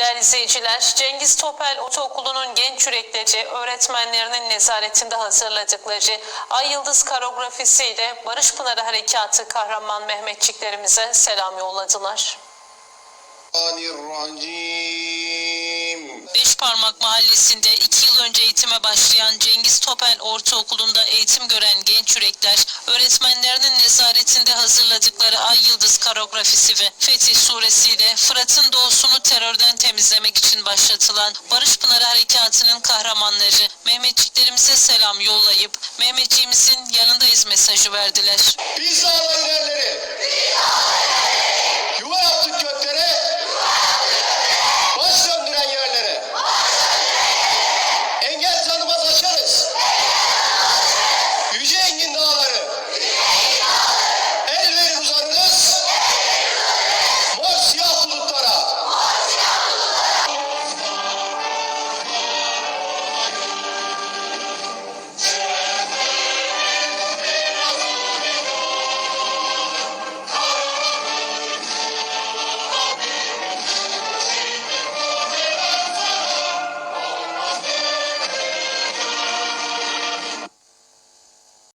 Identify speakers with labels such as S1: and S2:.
S1: Değerli izleyiciler, Cengiz Topel Ortaokulu'nun genç yürekleri öğretmenlerinin nezaretinde hazırladıkları Ay Yıldız karografisiyle Barış Pınarı Harekatı kahraman Mehmetçiklerimize selam yolladılar.
S2: Bismillahirrahmanirrahim.
S1: Beş Parmak Mahallesi'nde iki yıl önce eğitime başlayan Cengiz Topel Ortaokulu'nda eğitim gören genç yürekler, öğretmenlerinin nezaretinde hazırladıkları Ay Yıldız karografisi ve Fetih suresiyle Fırat'ın doğusunu terörden temizlemek için başlatılan Barış Pınarı Harekatı'nın kahramanları Mehmetçiklerimize selam yollayıp Mehmetçiğimizin yanındayız mesajı verdiler.
S2: Biz dağların